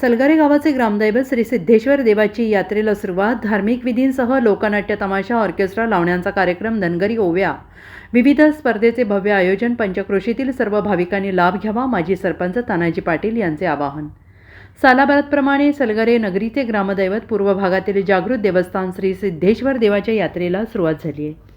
सलगारे गावाचे ग्रामदैवत श्री सिद्धेश्वर देवाची यात्रेला सुरुवात धार्मिक विधींसह लोकनाट्य तमाशा ऑर्केस्ट्रा लावण्याचा कार्यक्रम धनगरी ओव्या. विविध स्पर्धेचे भव्य आयोजन पंचक्रोशीतील सर्व भाविकांनी लाभ घ्यावा माजी सरपंच तानाजी पाटील यांचे आवाहन. सालाबादप्रमाणे सलगरे नगरीचे ग्रामदैवत पूर्व भागातील जागृत देवस्थान श्री सिद्धेश्वर देवाच्या यात्रेला सुरुवात झाली आहे.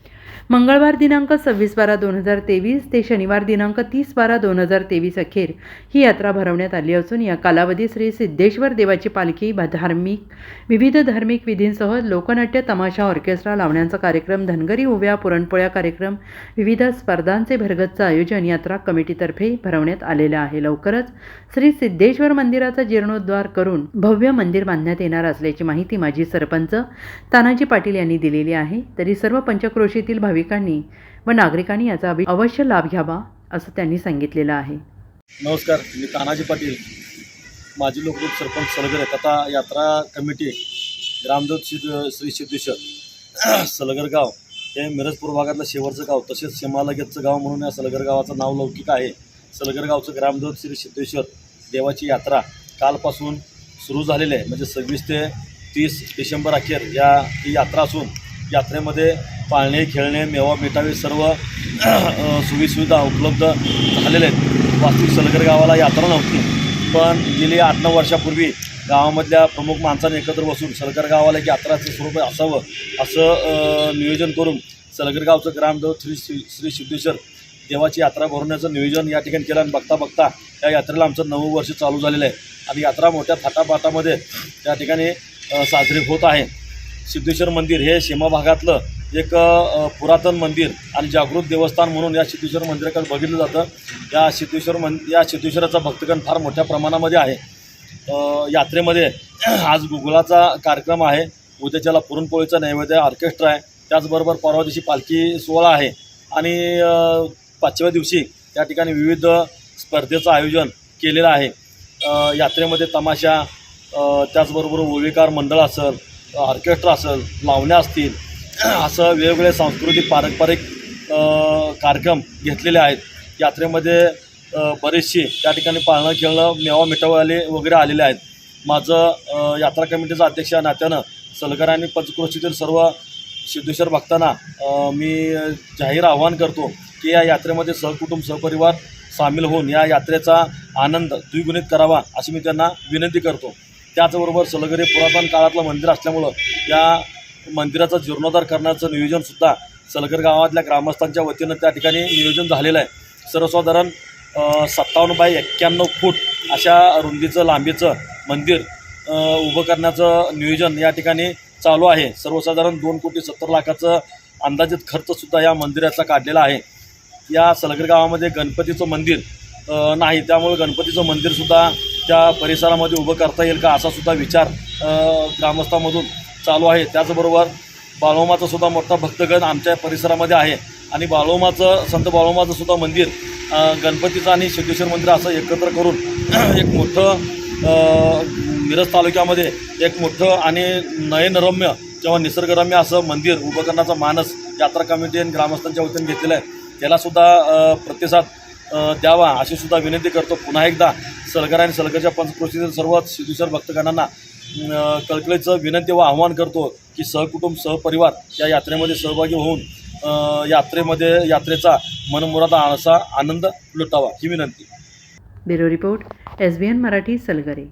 मंगळवार दिनांक सव्वीस बारा दोन हजार तेवीस ते शनिवार दिनांक तीस बारा दोन हजार तेवीस अखेर ही यात्रा भरवण्यात आली असून या कालावधीत श्री सिद्धेश्वर देवाची पालखी धार्मिक विविध धार्मिक विधींसह लोकनाट्य तमाशा ऑर्केस्ट्रा लावण्याचा कार्यक्रम धनगरी उभ्या पुरणपोळ्या कार्यक्रम विविध स्पर्धांचे भरगतचं आयोजन यात्रा कमिटीतर्फे भरवण्यात आलेलं आहे. लवकरच श्री सिद्धेश्वर मंदिराचा जीर्णोद्धार करून भव्य मंदिर बांधण्यात येणार असल्याची माहिती माजी सरपंच तानाजी पाटील यांनी दिलेली आहे. तरी सर्व पंचक्रोशीतील भाविकांनी व नागरिकांनी याचा अवश्य लाभ घ्यावा असं त्यांनी सांगितलेलं आहे. नमस्कार मी तानाजी पाटील माजी लोकरूप सरपंच सलगर कथा यात्रा कमिटी ग्रामदेव श्री श्री सिद्धेश्वर सलगर गाव हे मिरजपूर भागातलं शेवटचं गाव तसेच सीमालगतचं गाव म्हणून या सलगर गावाचं नाव लौकिक आहे. सलगर गावचं ग्रामदेव श्री सिद्धेश्वर देवाची यात्रा कालपासून सुरू झालेली आहे. म्हणजे सव्वीस ते तीस डिसेंबर अखेर या ही यात्रा असून यात्रेमध्ये पाळणे खेळणे मेवा मिठावे सर्व सुविसुविधा उपलब्ध झालेल्या आहेत. वास्तविक सलगर गावाला यात्रा नव्हती पण गेली आठ नऊ वर्षापूर्वी गावामधल्या प्रमुख माणसाने एकत्र बसून सलगर गावाला एक यात्राचं स्वरूप असावं असं नियोजन करून सलगर गावचं ग्रामदेव श्री श्री श्री सिद्धेश्वर देवाची यात्रा भरवण्याचं नियोजन या ठिकाणी केलं आणि बघता बघता या यात्रेला आमचं नऊ वर्ष चालू झालेलं आहे. आणि यात्रा मोठ्या थाटापाटामध्ये त्या ठिकाणी साजरी होत आहे. सिद्धेश्वर मंदिर हे सीमा भागातलं एक पुरातन मंदिर आणि जागृत देवस्थान म्हणून या सिद्धेश्वर मंदिराकडे बघितलं जातं. या सिद्धेश्वर मं या सिद्धेश्वराचा भक्तगण फार मोठ्या प्रमाणामध्ये आहे. यात्रेमध्ये आज गुगुलाचा कार्यक्रम आहे. उद्याच्याला पुरणपोळीचा नैवेद्य ऑर्केस्ट्रा आहे. त्याचबरोबर परवा दिवशी पालखी सोहळा आहे. आणि पाचव्या दिवशी या ठिकाणी विविध स्पर्धेचं आयोजन केलेलं आहे. यात्रेमध्ये तमाशा त्याचबरोबर ओविकार मंडळ असेल ऑर्केस्ट्रा असेल लावण्या असतील असं वेगवेगळे सांस्कृतिक पारंपरिक कार्यक्रम घेतलेले आहेत. यात्रेमध्ये बरेचशी बरेचसे त्या ठिकाणी पाळणं खेळणं मेवा मिठावाले वगैरे आलेले आहेत. माझं यात्रा कमिटीचा अध्यक्ष नात्यानं सलगर आणि पंचक्रोशीतील सर्व सिद्धेश्वर भक्तांना मी जाहीर आवाहन करतो की या यात्रेमध्ये सहकुटुंब सहपरिवार सामील होऊन या यात्रेचा आनंद द्विगुणित करावा अशी मी त्यांना विनंती करतो. त्याचबरोबर सलगरी पुरातन काळातलं मंदिर असल्यामुळं या मंदिराचा जीर्णोद्धार करण्याचं नियोजनसुद्धा सलगर गावातल्या ग्रामस्थांच्या वतीनं त्या ठिकाणी नियोजन झालेलं आहे. सर्वसाधारण सत्तावन्न बाय एक्क्याण्णव फूट अशा रुंदीचं लांबीचं मंदिर उभं करण्याचं नियोजन या ठिकाणी चालू आहे. सर्वसाधारण दोन कोटी सत्तर लाखाचं अंदाजित खर्चसुद्धा या मंदिराचा काढलेला आहे. या सलगर गावामध्ये गणपतीचं मंदिर नाही त्यामुळे गणपतीचं मंदिरसुद्धा त्या परिसरामध्ये उभं करता येईल का असा सुद्धा विचार ग्रामस्थामधून चालू आहे. त्याचबरोबर बाळोमाचं सुद्धा मोठा भक्तगण आमच्या परिसरामध्ये आहे. आणि बाळोमाचं संत बाळोमाचं सुद्धा मंदिर गणपतीचं आणि सिद्धेश्वर मंदिर असं एकत्र करून एक मोठं मिरज तालुक्यामध्ये एक मोठं आणि नयनरम्य किंवा निसर्गरम्य असं मंदिर उभं करण्याचा मानस यात्रा कमिटी आणि ग्रामस्थांच्या वतीने घेतलेला आहे. त्यालासुद्धा प्रतिसाद द्यावा अशी सुद्धा विनंती करतो. पुन्हा एकदा सलगर आणि सलगरच्या पंचक्रोशीतील सर्व सिद्धेश्वर भक्तगणांना कळकळीचं विनंती व आव्हान करतो की सहकुटुंब सहपरिवार या यात्रेमध्ये सहभागी होऊन यात्रेमध्ये यात्रेचा मनमुरादा असा आनंद लुटावा ही विनंती. Bureau report S B N Marathi Salgare.